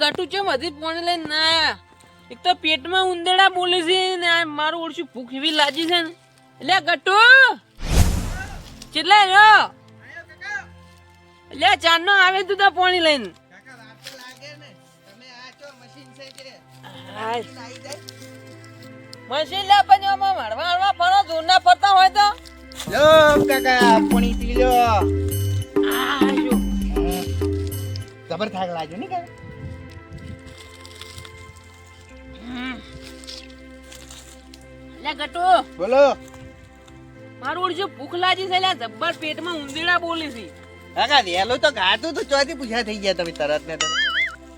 ગટુ છે બધી પોણી લઈને ના. એક તો પેટમાં ઉંદેડા બોલે છે ને આ મારું ઓળશું ભૂખ એવી લાગી છે ને. એટલે ગટુ. કેટલા રહ્યો? એટલે ચાંદનો આવે તું તો પોણી લઈને. મશીન લે પણ આમાં હળવા હળવા ફરો દૂર ના ફરતા હોય તો. લો કાકા પાણી પી લો. આ જો. જબર થાક લાગ્યો ને કાકા? લે ગટુ. બોલો. મારું ઓળજો ભૂખ લાગી છે લે જબ્બર પેટમાં ઉંદીડા બોલી છે. કાકા વહેલું તો ગાતું તો ચોથી પૂછ્યા થઈ ગયા તમે તરત ને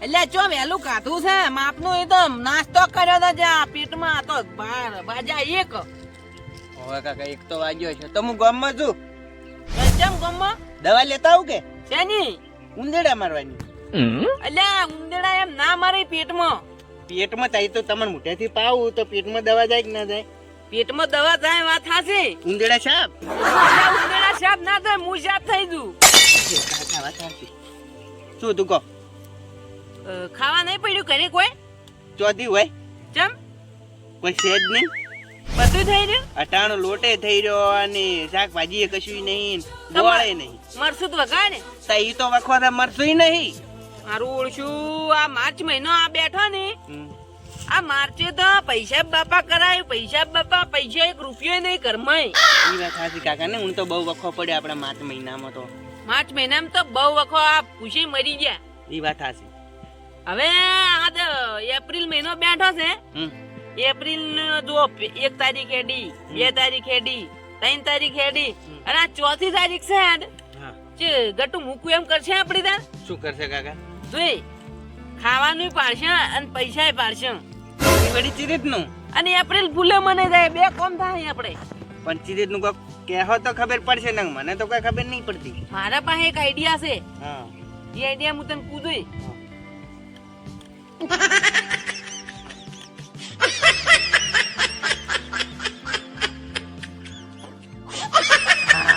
એટલે ચો વહેલું ખાધું છે માપનું એકદમ નાસ્તો કર્યો તો જ્યાં પેટમાં તો બાર બાજા એક. હવે કાકા એક તો વાગ્યો છે. તો હું ગામમાં છું. કેમ ગમમાં? દવા લેતા આવું કે? શેની? ઉંદેડા મારવાની. એટલે ઉંદેડા એમ ના મારે પેટમાં. પેટમાં થાય તો તમને મોઢેથી પાવું તો પેટમાં દવા જાય કે ના જાય? પેટમાં દવા થાય વાત થાશે ઉંદેડા સાપ? ઉંદેડા સાફ ના થાય હું સાપ થઈ જઉં. શું તું કહો? ખાવા નહીં પડ્યું ઘરે કોઈ? ચોથી હોય? ચમ? કોઈ છે જ નહીં? બધું થઈ રહ્યું? અટાણો લોટે થઈ રહ્યો અને શાકભાજી કશું નહીં બોળે નહીં. મરસું તો વગાડે તો એ તો વખવા મરસું નહીં. મારું ઓળશું આ માર્ચ મહિનો આ બેઠો ને. આ માર્ચે તો પૈસા બાપા કરાય. પૈસા બાપા પૈસા એક રૂપિયો નહીં કરમાય એ વાત સાચી કાકા ને. હું તો બહુ વખો પડ્યો આપણા માર્ચ મહિનામાં તો. માર્ચ મહિનામાં તો બહુ વખો આ ખુશી મરી ગયા. એ વાત સાચી. હવે આ એપ્રિલ મહિનો બેઠો છે. એપ્રિલ જો એક તારીખ હેડી બે તારીખ હેડી ત્રણ તારીખ હેડી. અને આ ચોથી તારીખ છે ગટુ મૂકું એમ કરશે આપડી તાર શું કરશે કાકા? જોઈ ખાવાનું પાડશે અને પૈસા પાડશે. વળી ચિરિતનું અને એપ્રિલ ભૂલે મને જાય બે કોમ થાય આપણે. પણ ચિરિતનું કોક કહેવો તો ખબર પડશે ને મને તો કઈ ખબર નહીં પડતી. મારા પાસે એક આઈડિયા છે. હા. એ આઈડિયા હું તને પૂછું.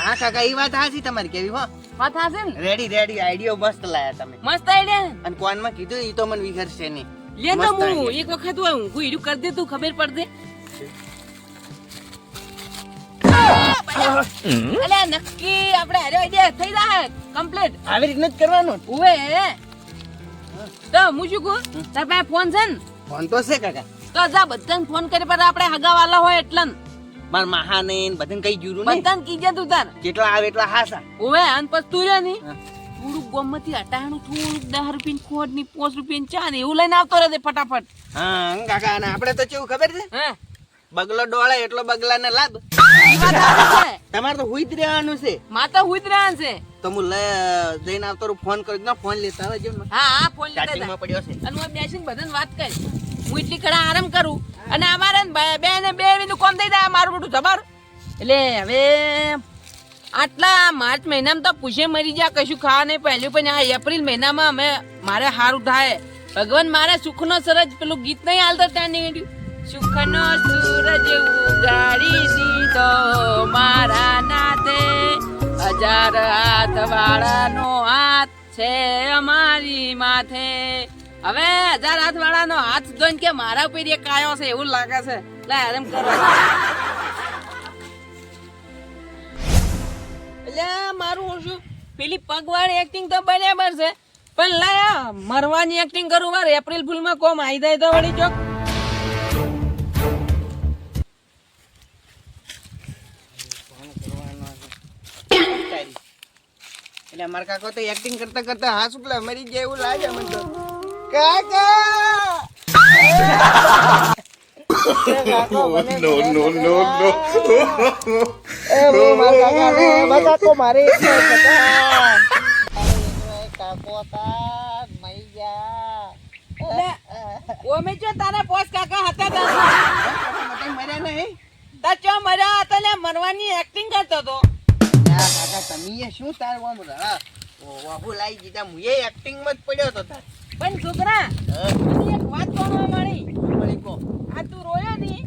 હા. કાકા ઈ વાત હાસી તમારી કેવી હો? વાત હાસે ને? રેડી રેડી આઈડિયો મસ્ત લાયા તમે. મસ્ત આઈડિયા અને કોનમાં કીધું ઈ તો મને વિખરશે નહીં. લે તો હું. એક વખત હું ઊંઘું હીરું કરી દે તું ખબર પડે અલે નક્કી આપણે હારે આઈડિયા થઈ જાય કમ્પ્લીટ આવી રીતનું જ કરવાનું? ઉવે. તો હું શું કહું? તાર પાસે ફોન છે ને? ફોન તો છે કાકા. તો જા બધાને ફોન કરી પર આપણે હગાવાલા હોય એટલે ને. માર મહા ને બધન કઈ જુરું ને. બધન કીજે તું તાર. કેટલા આવે એટલા હાસા. ઓવે અન તું રે ની. થોડુંક ગમતી હટાણું થોડુંક દસ રૂપિયા ખોટની પાંચ રૂપિયા ચા ને એવું લઈને આવતો રહે ફટાફટ. હા કાકા ને આપણે તો કેવું ખબર છે? બગલો ડોળે એટલો બગલા ને છે. તમારે તો હુઈ રહેવાનું છે. માતા હુઈ રહ્યા છે. તો હું લઈ જઈને આવતો ફોન કરી ફોન લેતા આવજો હા હા ફોન લેતા. પડ્યો છે. અને હું બેસીને બધાને વાત કરી. હું એટલી કડા આરામ કરું. અને અમારે બે- ને બે નું કોમ થઈ જાય મારું બધું જબર. એટલે હવે આટલા માર્ચ મહિનામાં તો પૂછે મરી જાય કશું ખાવા નહીં પહેલું પણ આ એપ્રિલ મહિનામાં અમે મારે સારું થાય ભગવાન મારે સુખનો સરજ પેલું ગીત નહીં હાલતો ત્યાં નીકળ્યું સુખનો સૂરજ ઉગાડી દીધો મારા નાથે. હજાર હાથ વાળાનો હાથ છે અમારી માથે. હવે હજાર હાથ વાળાનો હાથ જોઈને કે મારા પર એક આયો છે એવું લાગે છે. લે આરામ કરો. એટલે મારું શું? પેલી પગવાળી એક્ટિંગ તો બરાબર છે, પણ લાયા, મરવાની એક્ટિંગ કરું વાર એપ્રિલ ફૂલમાં કોમ આવી જાય તો વળી ચોક એટલે અમારા કાકો તો એક્ટિંગ કરતા કરતા હાથ ઉપલા મરી ગયા એવું લાગે મને તો. કાકા. એ મારા કાકા મારે એકલો જ હતા. કાકો તા મરી ગયા ઓમે જો તારા બોસ કાકા હતા મર્યા નહીં તાર ચો મર્યા હતા મરવાની એક્ટિંગ કરતો તો. કાકા તમે શું તાર આમ રડા વાહુ લાઈ દીધા હું એ એક્ટિંગમાં જ પડ્યો તો તાર. પણ છોકરા મને એક વાત જાણવા મળી. આ તું રોયો ની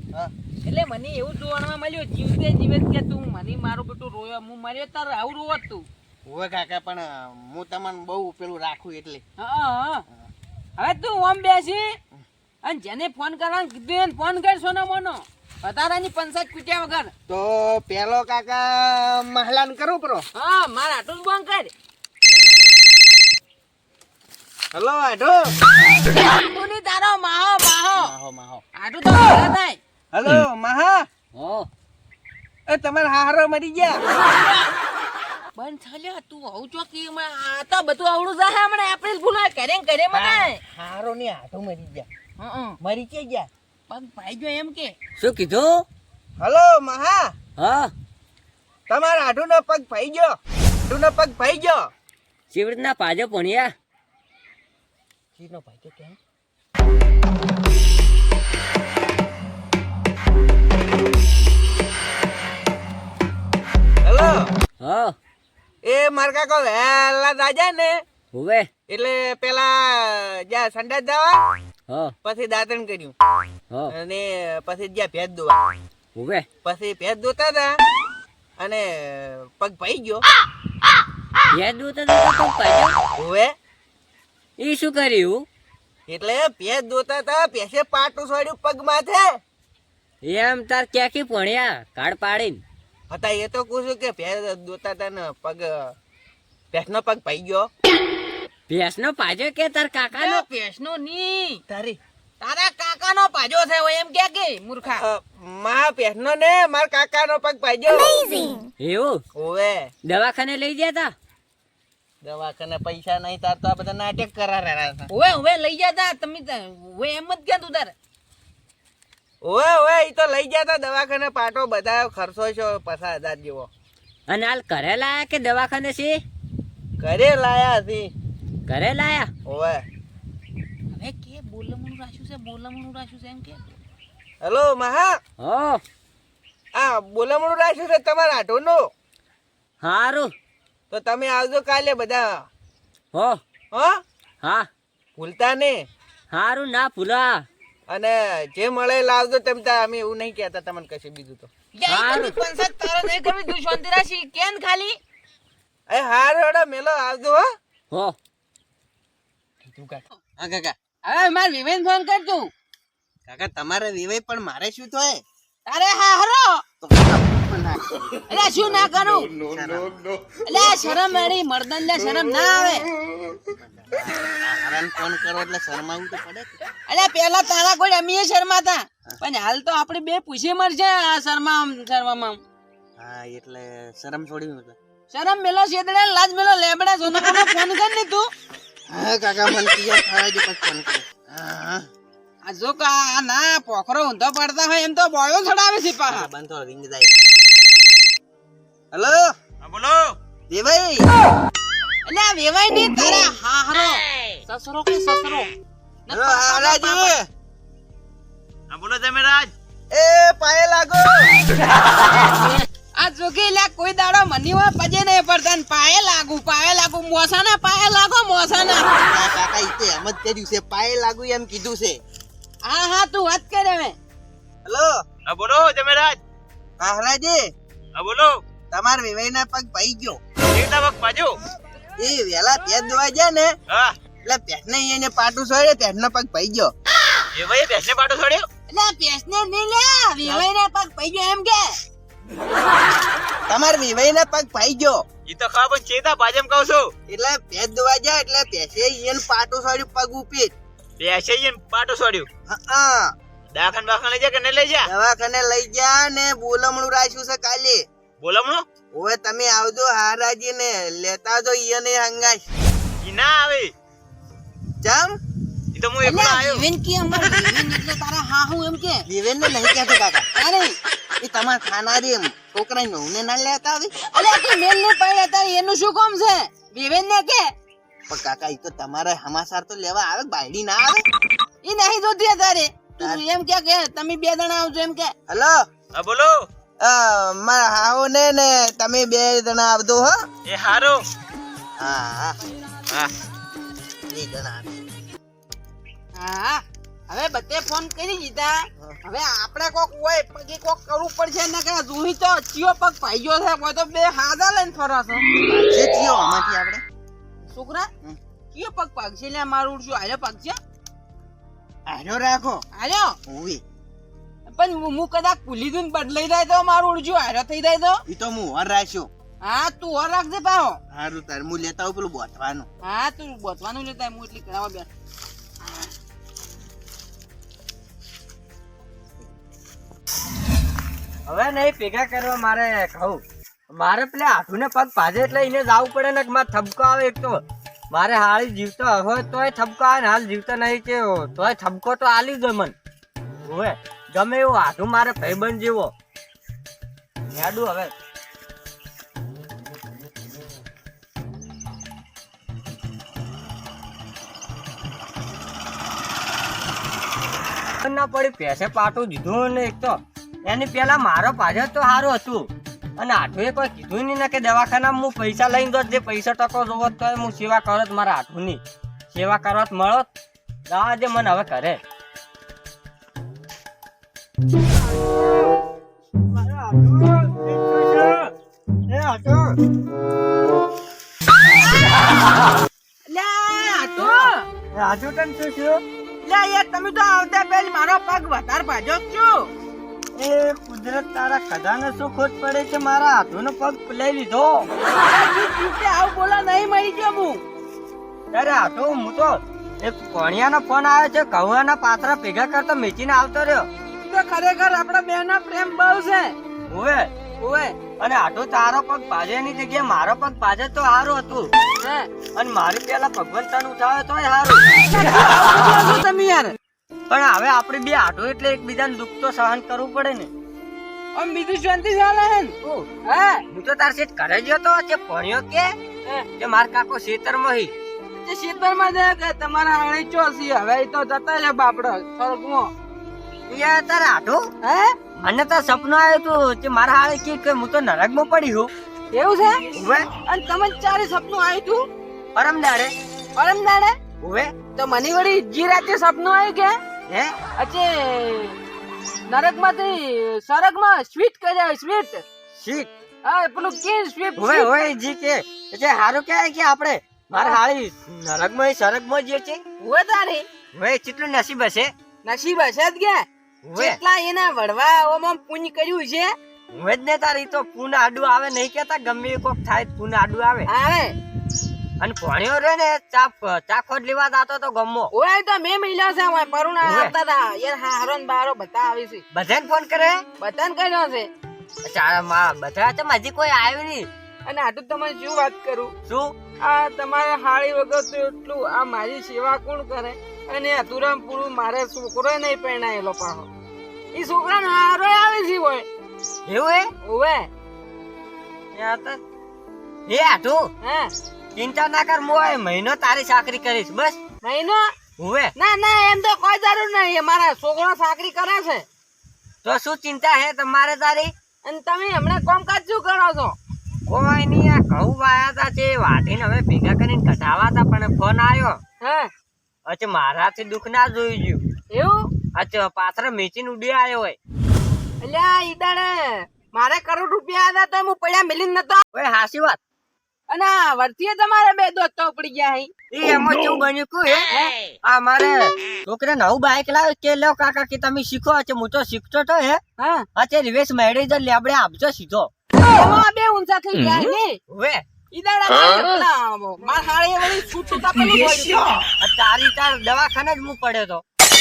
એટલે મને એવું જોવા મળ્યું જીવતે જીવે કે તું મને મારું બેટું રોયો. હું મર્યો તાર આવું રોવત તું. હોય કાકા પણ હું તમને બહુ પેલું રાખું એટલે. હા હવે તું ઓમ બેસી? અને જેને ફોન કરવાનું કીધું એને ફોન કર સોના મોનો વધારાની પંચાયત કૂટ્યા વગર. તો પેલો કાકા મહલાન કરું પરો હા મારા આટલું જ કરી કર. હલો આઢો તું તારો માહો માહો. માહો માહો. આટલું તો ઘરે થાય. હલો માહા. હો. એ તમાર હારો મરી ગયા. બંધ થલ્યો તું આવું ચોકી આ તો બધું આવડું જાય હમણે. એપ્રિલ ફૂલ કરે ને કરે મને હારો ની હાથો મરી ગયા. હં, મરી કે ગયા. પગ ભાઈ ગયો એમ કે. શું કીધું? હલો મહા. હા. તમારા આઢુ નો પગ ભાઈ ગયો. આઢુ નો પગ ભાઈ ગયો. કેવી રીતના પાજો ભણ્યા ચીનો ભાઈ તો કેમ? હેલો હા. એ માર કાકો વેલા દાજા ને. હવે. એટલે પેલા જ્યાં સંડા જવા હા. પછી દાતણ કર્યું. હા. અને પછી જ્યાં ભેજ દોવા. હવે. પછી ભેજ દોતા હતા અને પગ ભાઈ ગયો. ભેદ દોતા હતા પગ પાજો હવે. એ શું કર્યું? એટલે ભેજ દોતા તા પેસે પાટું છોડ્યું પગ માથે એમ તાર ક્યાંથી ભણ્યા? કાળ પાડીને. હતા એ તો કહું છું કે ભેજ દોતા તા ને પગ ભેંસનો પગ પાઈ ગયો. ભેંસનો પાજો કે તાર કાકાનો? પેશનો ની. તારી. તારા કાકાનો પાજો છે એમ કે કે મૂર્ખા. મા ભેંસનો ને માર કાકાનો પગ પાઈ ગયો. એવું? ઓવે. દવાખાને લઈ ગયા તા? દવાખાને પૈસા નહીં તાર તો આ બધા નાટક કરા રહ્યા છે. હવે ઓવે લઈ જતા તમે તા- હવે એમ જ ક્યાં તું તારે. ઓવે ઓવે એ તો લઈ ગયા તા દવાખાને પાટો બધા ખર્ચો છે પચાસ હજાર જેવો. અને હાલ ઘરે લાયા કે દવાખાને છે? ઘરે લાયા હતી ઘરે લાયા? ઓવે. હવે કે બોલમણું રાખ્યું છે બોલમણું રાખ્યું છે એમ કે? હેલો મહા. હો. આ બોલામણું રાખ્યું છે તમારા આઢોનું હારું. તો તમે આવજો કાલે બધા. હો? હો? હા. ભૂલતા ને? હારું ના ભૂલા. અને જે મળે લાવજો તેમ તાર અમે એવું નહીં કહેતા તમને કશું બીજું તો. યા, એ તારે નહીં કરવી તું શાંતિ રાખી. કેન ખાલી? એ હાર હેડો મેલો આવજો હો. હો. હા કાકા. હવે માર વિવેન ફોન કર તું. કાકા તમારે વિવેક પણ મારે શું થાય? તારે હા હરો એટલે શું ના કરું? એટલે શરમ એની મર્દન ને. શરમ ના આવે. હારાન ફોન કરો એટલે શરમાવું તો પડે એટલે પેલા તારા કોઈ અમીએ શરમાતા. પણ હાલ તો આપણે બે પૂછી મરશે આ શરમા શરમામાં હા એટલે શરમ છોડી એટલે શરમ મેલો શેદડે લાજ મેલો લેબડા સોનો કોનો ફોન કર ને તું. હા કાકા મને કીધું થાય જ ફોન કરો. હા આ જો કા ના પોખરો ઊંધો પડતા હોય એમ તો બોયો છડાવે છે પાહા. બંધ રિંગ જાય. હેલો? બોલો. દેવાઈ અલે આ ની તારા હાહરો. સસરો કે સસરો? હેલો હારાજી હા બોલો જમેરાજ એ પાયે લાગો. આ જોગીલા કોઈ દાડો મની હોય પજે નહીં પડતા પાયે લાગુ પાયે લાગુ. મોસાના પાયે લાગો મોસાના. કાકા ઈતે એમ જ કર્યું છે. પાયે લાગુ એમ કીધું છે. હા હા તું વાત કરે હવે. હેલો? હા બોલો જમેરાજ હારાજી. હા બોલો. તમાર વિવાઈ ના પગ ભાઈ ગયો. એકતા પગ પાજો એ વેલા પેટ દોવા જાય ને હા. એટલે પેટ ને એને પાટું છોડે પેટ નો પગ ભાઈ ગયો. એ ભાઈ ભેંસને પાટું છોડ્યો એટલે આ પેસને નહીં લે વેવાય ના પગ પઈ ગયો એમ કે. તમાર વિવાઈ ના પગ ભાઈ ગયો. ઈ તો ખબર પણ ચેતા બાજમ કહું છું. એટલે પેટ દોવા જાય એટલે પેસે એને પાટું છોડ્યું પગ ઉપી પેસે ઈને પાટું છોડ્યું હા. દાખન બાખન લઈ જા કે ન લઈ જા દવાખાને લઈ ગયા ને બોલમણું રાખ્યું છે કાલે. બોલો હમણો. હવે તમે આવજો હારાજી ને લેતા જો ઈ ને હંગાશ. ઈ ના આવે. જમ ઈ તો હું એકલો આવ્યો. વિવેન કે અમાર વિવેન એટલે તારા હા હું એમ કે. વિવેન ને નહીં કહેતો કાકા. અરે એ તમારા ખાનારી એમ. છોકરા ને ના લેતા આવી? અરે તું મેલ ને પડે તારે એનું શું કામ છે? વિવેન ને કે. પણ કાકા એ તો તમારે હમાસાર તો લેવા આવે બાયડી ના આવે? એ નહીં જોતી તારે તું એમ કે કે તમે બે જણા આવજો એમ કે. હલો? હા બોલો. મારા હાહુ ને ને તમે બે જણા આવજો હો. એ હારો. હા હા. હા. બે જણા હા હવે બધે ફોન કરી દીધા. હવે આપણે કોક હોય પગે કોક કરવું પડશે ને કે જુહી તો ચિયો પગ પાઈ ગયો છે કોઈ તો બે હાજા લઈને ફરો છો. જે થયો આમાંથી આપણે? છોકરા ચિયો કયો પગ પાકશે લે મારું ઉડશું. આલે પગ છે આર્યો રાખો. આલ્યો ઓવી પણ હું કદાચ ભૂલી ગયું ને બદલાઈ જાય તો મારું ઉડજુ હારો થઈ જાય તો? એ તો હું હર રાખ્યો. હા તું હર રાખજે પાહો. હારું તાર હું લેતા આવું પેલું બોતવાનું. હા તું બોતવાનું લેતા હું એટલી કરાવવા બેઠ હવે નહીં ભેગા કરવા મારે કહું. મારે પેલે હાથુને પગ પાજે એટલે એને જવું પડે ને કે મારે થબકો આવે એક તો. મારે હાળી જીવતો હોય તોય થબકો આવે ને હાલ જીવતો નહીં કે તોય થબકો તો આલી જ મન. હવે ગમે એવું હાથું મારે ભાઈબંધ જેવો. યાડું હવે. ના પડી, પેસે પાટું દીધું ને એક તો. એની પેલા મારો પાછળ તો સારું હતું. અને આઠુએ કોઈ કીધું નહીં ને કે દવાખાના હું પૈસા લઈને દોત જે પૈસા ટકો જોવો તો હું સેવા કરત મારા આઠુની સેવા કરવા જ મળો દે મને હવે કરે રાજુ તને શું થયું લે યાર તમે તો આવતા પહેલી મારો પગ વધારે ભાજો છું એ કુદરત તારા ખજાને શું ખોટ પડે છે મારા હાથોનો પગ લઈ લીધો આવું બોલા નહીં મળી ગયો હું અરે હાથો હું તો એક કોણિયાનો ફોન આવ્યો છે કૌવાના પાત્રા ભેગા કરતો મેચીને આવતો રહ્યો તો ખરેખર આપણા બે ના પ્રેમ બહુ છે. ઓવે. ઓએ અને આટો તારો પગ ભાજેની જગ્યાએ મારો પગ પાજે તો સારું હતું. હે. અને મારી પેલા ભગવાન ઉઠાવે તોય છો તમે યાર. પણ હવે આપણે બે આટો એટલે એકબીજાને દુઃખ તો સહન કરવું પડે ને. આમ બીજું શાંતિ ચાલે હે ને? હે. હું તો તાર સેટ ઘરે ગયો તો તે ભણ્યો કે? કે માર કાકો શેતર હી? તે શીતળમાં જાય કે તમારા આણે ચોસી હવે તો જતા છે બાપડો. સ્વર્ગમાં યાર તારે આટો હે? મને તો સપનું આવ્યું તું કે મારા હાળે કે કે હું તો નરકમાં પડી હું એવું છે? ઉવે. અને તમે ચારે સપનું આવ્યું તું? પરમ દાડે પરમ દાડે ઉવે. તો મને વળી જી રાતે સપનું આવ્યું કે? હે? અચે નરકમાંથી સ્વર્ગમાં સ્વીટ કર્યા સ્વીટ સ્વીટ હા પેલું કે સ્વીટ હોય ઉવે જી કે. એટલે હારું કહેવાય કે આપણે મારા હાળી નરકમાં સરગમાં જે છે હોય તારી. ઉવે કેટલું નસીબ હશે. નસીબ હશે જ કે? જેટલા એના વડવાઓમાં પુણ્ય કર્યું છે તારી તો પૂન આડું આવે નહીં કેતા ગમે કોક થાય પૂન આડું આવે. આવે. અને ભણ્યો રે ને ચા ચાખોટ લેવા દાતો તો ગમો. ઓય તો મે મિલ્યો છે ઓય પરુણા આવતા તા યાર હારોન બારો બતા આવી છે. બધાને ફોન કરે? બધાને કર્યો છે. ચાલમાં બધા તો માજી કોઈ આવ્યું નહીં. અને આટલું તમને શું વાત કરું? શું? આ તમારે હાળી વગર તો એટલું આ મારી સેવા કોણ કરે? અને અતુરામ પૂરું મારે છોકરો નહીં પરણાય એ લોકો એ છોકરાનો હારો આવે છે હોય. એવું હે? ઓવે યા તો હે ચિંતા ના કર મો મહિનો તારી ચાકરી કરીશ બસ. મહિનો? હુવે. ના ના એમ તો કોઈ જરૂર નહીં. મારા છોકરો ચાકરી કરે છે. તો શું ચિંતા હે તમારે તારી? અને તમે હમણાં કામકાજ શું કરો છો? કોઈ નહીં આ ઘઉં વાયા તા છે. વાટીને હવે ભેગા કરીને કઢાવા પણ ફોન આવ્યો. હે? અચ્છા મારાથી દુઃખ ના જોઈ ગયું. એવું? અચ્છા પાત્ર મેચીને ઉડી આવ્યો હોય. એટલે આ ઈદાડે મારે કરોડ રૂપિયા હતા તો હું પડ્યા મિલી નતો ઓય હાસી વાત. અને વર્તીએ તમારે બે દોસ્તો ઉપડી ગયા હી. એ એમાં કેવું બન્યું કુ હે? આ મારે છોકરા નવું બાઈક લાવ્યો કે લો કાકા કે તમે શીખો છે હું તો શીખતો તો હે? હા. અત્યારે રિવેશ મેળવી જ લેબડે આપજો સીધો. બે ઊંચા થઈ ગયા ને? હવે ઈદાડા માર હાળે વળી છૂટું કાપેલું પડ્યું તારી તાર દવાખાને જ હું પડ્યો તો.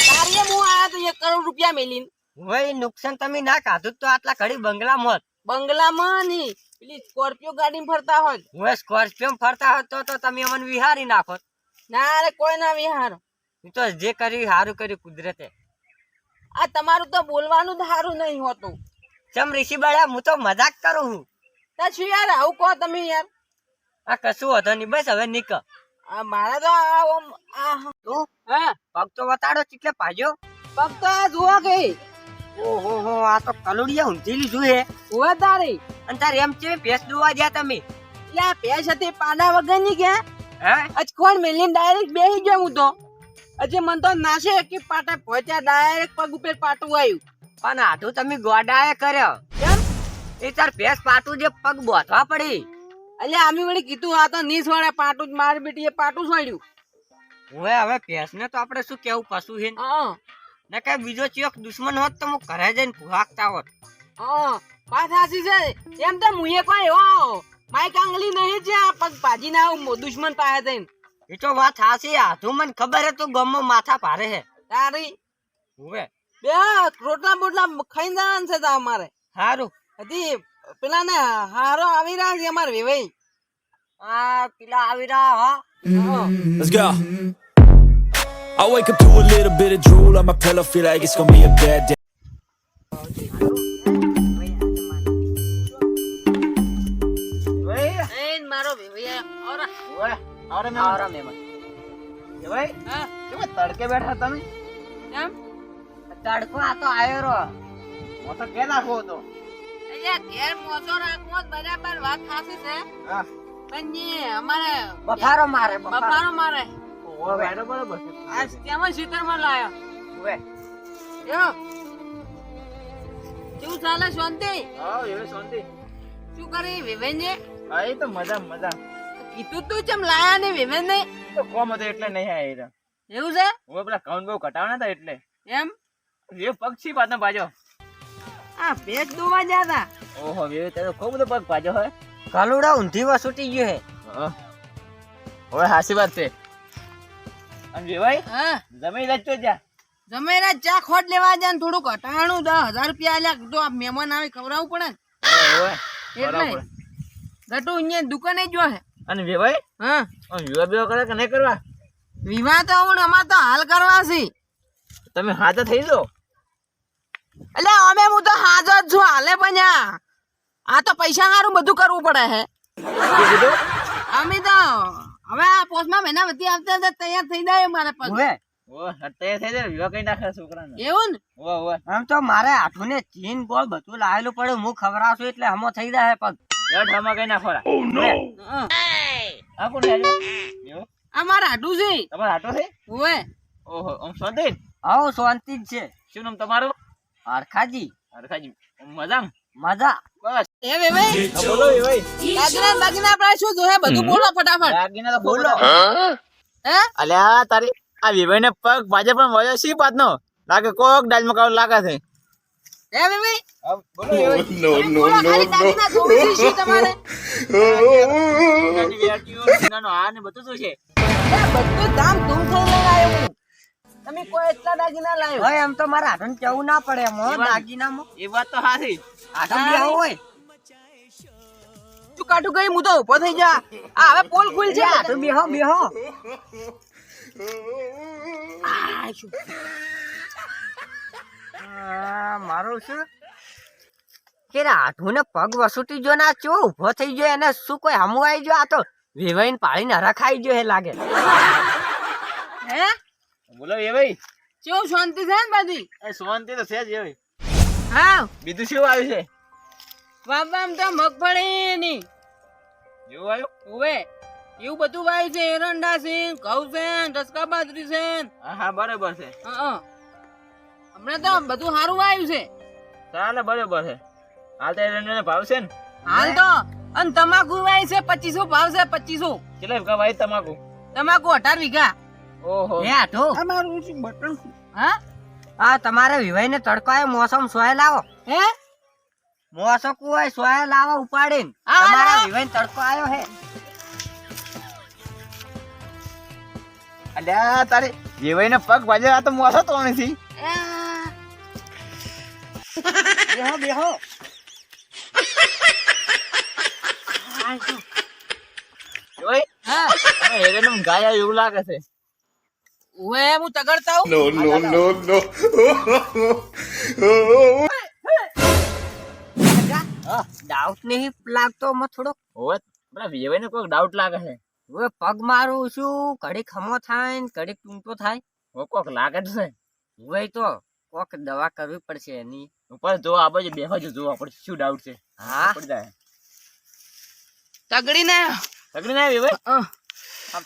તારીએ હું આયા તો એક કરોડ રૂપિયા મેલી હવે ઈ નુકસાન તમે ના કાધું તો આટલા ઘડી બંગલા મોત બંગલામાં ની પેલી સ્કોર્પિયો ગાડી ફરતા હોત હું સ્કોર્પિયો ફરતા હોત તો તો તમે અમને વિહારી નાખો. ના અરે કોઈ ના વિહાર. તો જે કર્યું સારું કર્યું કુદરતે. આ તમારું તો બોલવાનું જ સારું નહીં હોતું. ચમ ઋષિ બાળા હું તો મજાક કરું છું તા શું યાર આવું કહો તમે યાર. આ કશું હતો નહીં. બસ હવે નીક આ મારા તો આ આ તું હા. પગ તો વતાડો ચીટલે પાજો. ફક્ત આ જુઓ કે. ઓહો હો આ તો કલોડિયા ઊંધી લીધું હે. હુએ તારી. અને તાર એમ છે ભેંસ દુવા ગયા તમે? એટલે આ પેશ હતી પાના વગરની ગયા હે? અચકોણ મેલીને ડાયરેક્ટ બેહી ગયો હું તો? હજી મન તો નાશે કે પાટા પહોંચ્યા ડાયરેક્ટ પગ ઉપર પાટું આવ્યું. પણ આટું તમે ગોડાએ કર્યો. કેમ? એ તાર ભેંસ પાટું જે પગ બોથવા પડી. એટલે આમી વળી કીધું આ તો નીસ વાળે પાટું જ મારી એ પાટું છોડ્યું. હવે હવે ભેંસને તો આપણે શું કેવું પશુ છે હા. ને કઈ બીજો ચિયોક દુશ્મન હોત તો હું ઘરે જઈને ભૂહાકતા હોત. હા વાત સાચી છે. એમ તો મુએ કોઈ એવો માઈક આંગલી નહીં છે આ પગ પાજી ના દુશ્મન પાસે થઈને એ તો વાત સાચી આધું મને ખબર હે તું ગમો માથા ભારે હે. તારી. હવે બે રોટલા બોટલા ખાઈ જવાનું છે તા અમારે. સારું હજી પેલા ને હારો આવી રહ્યા છે અમાર વેવાઈ. આ પેલા આવી રહ્યા હા. Let's go. I wake up to a little bit of drool on my pillow, feel like it's gonna be a bad day. એન મારો વેવાઈ ઓરા આવરે મેં આવરા મહેમાન ભાઈ હા. કેમ તડકે બેઠા તમે? તડકો આ તો આવ્યો રો હું તો કે નાખો તો અહીંયા ઘેર મોસો રાખવો બરાબર વાત સાચી છે. પણ જે અમારે બફારો મારે બફારો. બફારો મારે. ઓય બેઠો બરોબર છે. આ તેમાં લાયો? હવે એવો કેવું ચાલે શાંતિ? હા એવી શાંતિ. શું કરી વિવેનજી હા એ તો મજા મજા કીધું તું ચમ લાયા ને વિવેન ને તો કોમ હતો એટલે નહીં આયા એવું છે? હું પેલા કાઉન્ટ બહુ ઘટાવાના હતા એટલે. એમ? એ પક્ષી પાછો ભાજો આ ભેજ દોવા જાતા. ઓહો એ તો ખૂબ બધો પગ પાજો હે. કાલુડા ઊંધી વસૂટી ગયો હે. હવે હાસી વાત છે. અને વેવાઈ હા. જમી લેજો જા. જમેરા ચા ખોટ લેવા જા ને થોડુંક ઘટાણું દસ હજાર રૂપિયા આલ્યા. તો આ મહેમાન આવે ખવડાવવું પડે ને. ઓય એટલે બરાબર. ગટુ અહીંયા દુકાને જો હે. અને વેવાઈ હા. વિવાહ બેવા કરે કે નહીં કરવા? વિવાહ તો હું અમાર તો હાલ કરવા છે. તમે હાજર થઈ જાઓ એટલે અમે હું તો હાજર જ છું હાલે પણ આ તો પૈસા સારું બધું કરવું પડે હે. અમે તો હવે આ પોસ્ટમાં મહિના વધી આવતા આવતા તૈયાર થઈ જાય મારે પગ હવે ઓ તૈયાર થઈ જાય વિવાહ કઈ નાખે છોકરાને. એવું ને? ઓ ઓ આમ તો મારે હાથું ને ચીન ગોળ બધું લાયેલું પડે હું ખવડાવશું એટલે હમો થઈ જાય પગ. જડ હમા કઈ નાખોરા હા. આ કોણ હેજો એવું? આ મારા હાટું છે. તમારો આટો છે? ઓહો આમ શાંતિ? આવો શાંતિ જ છે. શું નામ તમારું? હરખાજી. હરખાજી મજા મજા. બસ. એ વે ભાઈ બોલો વેવાઈ. દાગીના દાગીના આપણે શું જોહે બધું બોલો ફટાફટ. દાગીના તો બોલો. હે? અલ્યા તારી આ વિભાઈ ને પગ ભાજે પણ વયો સી પાત નો લાગે કોક ડાલ મકાવ લાગે છે. એ વે ભાઈ બોલો નો નો નો નો શું તમારે? નાની વેટીઓ, નાનો આ ને બધું શું છે? બધું ધામ ધૂમ થઈ લગાયો હું તમે કોઈ એટલા દાગીના લાવ્યો હવે એમ તો મારે ને કેવું ના પડે એમ દાગીનામાં એ વાત તો હાથી હાથું બી આવું હોય. તું કાટુ ગઈ હું તો ઊભો થઈ જા. આ હવે પોલ ખુલ છે. તું બેહો બેહો મારો શું? કે રે હાથું ને પગ વસૂટી જો ના ચો ઊભો થઈ ગયો એને શું કોઈ હમું આવી ગયો? આ તો વેવાઈને ના રખાઈ ગયો હે લાગે. હે? બોલો એ ભાઈ. કેવું શાંતિ છે ને બધી? એ શાંતિ તો છે જ એ ભાઈ. હા બીજું શું આવ્યું છે? બાબામ તો મગફળી ની જેવું આવ્યું? ઉવે એવું બધું વાય છે એરંડા છે ઘઉં છે ટસકા બાજરી છે. હા હા બરોબર છે. હા હમણાં તો બધું સારું વાયું છે. ચાલે બરોબર છે. હાલ તો એરંડાનો ભાવ છે ને? હાલ તો અને તમાકુ વાય છે પચીસો ભાવ છે પચીસો. કેટલા વીઘા વાય તમાકુ? તમાકુ અઢાર વીઘા. ઓહો. હે હાથું તમારું શું બટન. હા? આ તમારે વિવાઈને ને આવે મોસમ સોય લાવો. હે? મોસો કુવાય સોય લાવો ઉપાડીને. હા, તમારા. વિવાઈને તડકો આવ્યો હે. અલ્યા તારે વિવાહ ને પગ ભાજે આ તો મોસો તો નથી. એ, બેહો. બેહો વેવાઈ હા. હેરેનું ગાય એવું લાગે છે. ઓવે હું તગડતા હું ડાઉટ નહીં લાગતો માં થોડો? ઓએ બરા વેવાઈ ને કોઈક ડાઉટ લાગે છે. ઓએ પગ મારું છું કડી ખમો થાય ને કડી ટૂંટો થાય? ઓ કોક લાગે જ છે. ઓએ તો કોક દવા કરવી પડશે એની. ઉપર જો આ બાજુ બે બાજુ જો આપણે શું ડાઉટ છે? હા. પડી જાય. તગડી ના તગડી ના અહ,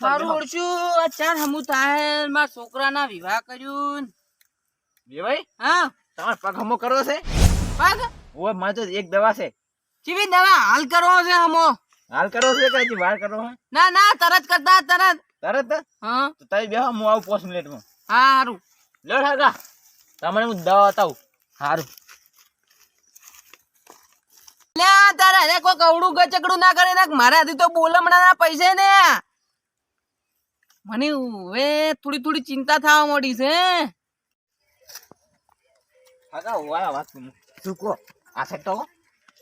મારું ઓળશું આ ચાર હમું થાય મારા છોકરાના વિવાહ કર્યું વેવાઈ હા. તમારે પગ હમો કરવો છે? પગ? ઓવે મારે તો એક દવા છે. ચીવી દવા? હાલ કરવો છે હમો. હાલ કરવો છે કે વાર કરવો છે ના ના તરત કરતા તરત. તરત? હા. તો બેહો હું આવું પાંચ મિનિટમાં. હારું. લડ ઠાકા તમને હું દવા બતાવું. સારું લે તારા એને કોઈ કવડું ગચકડું ના કરે નાખ મારા હાથી તો બોલમણાના પૈસે ને. મને હવે થોડી થોડી ચિંતા થવા મળી છે. ઠાકા વાયા વાત કરું. શું આ સેટ તો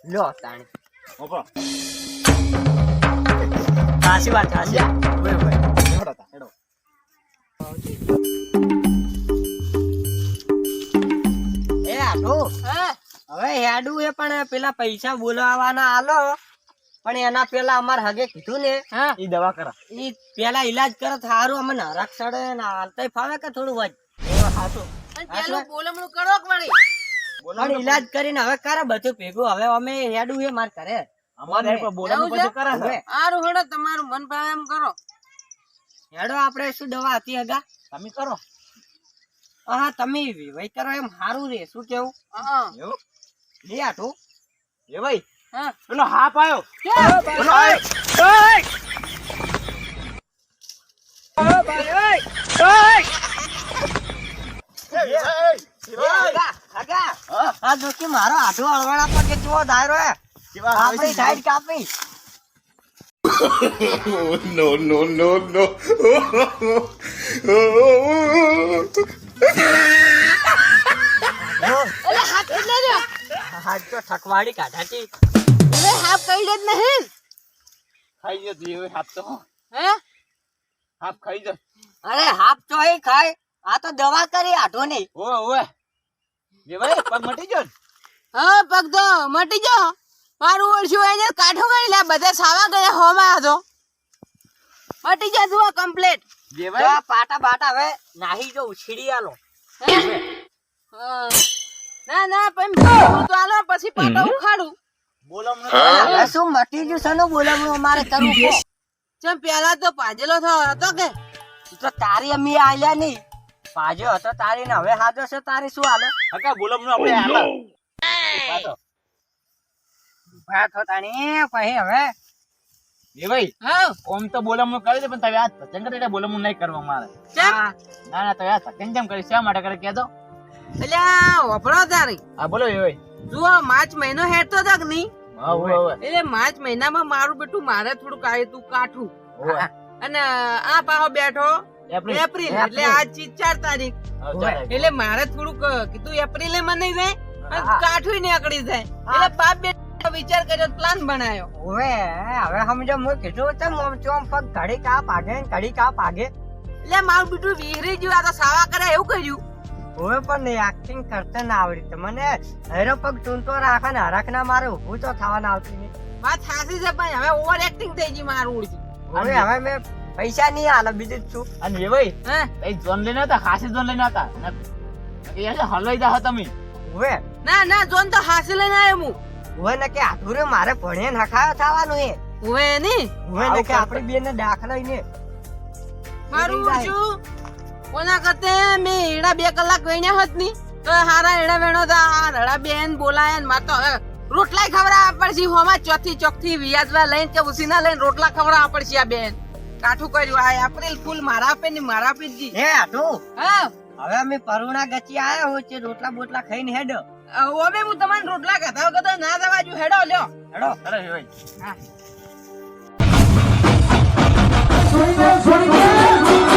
લો તાણી. ઓપરો સાચી વાત સાચી હેડો તા હેડો. એ આટો. હવે હેડું એ પણ પેલા પૈસા બોલાવાના આલો. પણ એના પેલા અમાર હગે કીધું ને ઈ દવા કરા. ઈ પેલા ઈલાજ કરે સારું અમને નરક સડે ને હાલતોય ફાવે કે થોડું વજ અને પેલું બોલમણું કરો વળી? પણ ઈલાજ કરીને હવે કરે બધું ભેગું. હવે અમે હેડું એ માર કરે અમારે હેડો તમારું મન ભાવે એમ કરો. હેડો આપણે શું દવા હતી હગા? તમે કરો. હા તમે વહી કરો એમ. સારું રે શું કેવું? હા. એવું? લે આઠું એ ભાઈ. પેલો હાપ આવ્યો મારો આઠો અળવાડા પર કે જુઓ દાયરો હે? આપણી સાઈડ કાપી. હાથ તો કાઢાતી. હાફ કઈ જ નહીં ખાઈ જતો એ હાફ તો. હે? હાફ ખાઈ જ. અરે હાફ તો એ ખાય. આ તો દવા કરી આઠો નહીં. ઓ ઓએ જે ભાઈ પગ મટી જો હા પગ તો મટી જો મારું ઓળશું એને કાઠો કરી લે બધા સાવા ગયા હોમાં આજો મટી જા તું કમ્પ્લીટ જે ભાઈ. આ પાટા બાટા હવે નાહી જો ઉછીડી આલો. ના ના પણ તો આલો પછી પાટો ઉખાડું. બોલામનો હવે શું મટી ગયું છે બોલામણું અમારે કરવું છે ચમ પેલા તો પાજેલો હતો કે? તો તારી અમી આલ્યા નહીં. પાજો હતો તારી ને હવે હાજો છે તારી શું હાલે? હકા બોલામનો આપણે હાલો. પાછો ઊભા પછી હવે. એ ભાઈ હા? ઓમ તો બોલામનો કરી દે પણ તમે આ સત્સંગ કરે બોલામણું નહીં કરવા મારે ના ના તો યાર સત્સંગ કેમ કરી શા માટે કરે કહેતો? એટલે વપરો તારી. હા બોલો એ ભાઈ. જુઓ માર્ચ મહિનો હેઠતો તક કે નહીં? એટલે માર્ચ મહિનામાં મારું બેટું મારે થોડું કાય તું કાઠું. અને આ પાહો બેઠો. એપ્રિલ. એટલે આજ ચીજ ચાર તારીખ. એટલે મારે થોડુંક કીધું એપ્રિલે મને જાય. કાઠું નીકળી જાય. એટલે બાપ બેટા વિચાર કર્યો પ્લાન બનાવ્યો હવે હવે સમજો હું કીધું તો મોમ ચોમ પગ ઘડી કા પાગે ઘડી કા પાગે એટલે મારું બેટું વિહરી ગયું આ તો સાવા કરે એવું કર્યું. હવે પણ એક્ટિંગ કરતા ના આવડી. મને હેરો પગ ચૂંટો રાખે ને હરખ ના મારે ઊભું તો થવાના આવતી નહીં. વાત સાચી છે પણ હવે ઓવર એક્ટિંગ થઈ ગઈ મારું ઉડથી હવે હવે મેં પૈસા નહીં હાલે બીજું છું અને એ ભાઈ હે? એ જોન લઈને હતા ખાસી જોન લઈને હતા એ હલવાઈ જા તમે. હવે ના ના જોન તો હાસી લઈને આવ્યો હું. હવે ને કે આધુરે મારે ભણીએ નખાયો થવાનું એ. હવે ની હવે ને કે આપણી બેને ને દાખલા ને મારું ઉડશું કોના કરતે મેં એડા બે કલાક વેણ્યા હોતની તો હારા એડા વેણો તા આ રડા બેન બોલાય ને માર તો હવે રોટલા ખવડાવવા પડશે હોમાં ચોથી ચોકથી વિયાજવા લઈને કે ઉસીના લઈને રોટલા ખવડાવવા પડશે આ બેન. કાઠું કર્યું આ એપ્રિલ ફૂલ મારા આપે ને મારા પે જી હે આટું હા. હવે અમે પરુણા ગચી આયા હોય છે રોટલા બોટલા ખાઈને હેડો. હવે હું તમને રોટલા ખાતા વખત ના દવા જો હેડો લ્યો. હેડો. અરે હોય હા. swing it.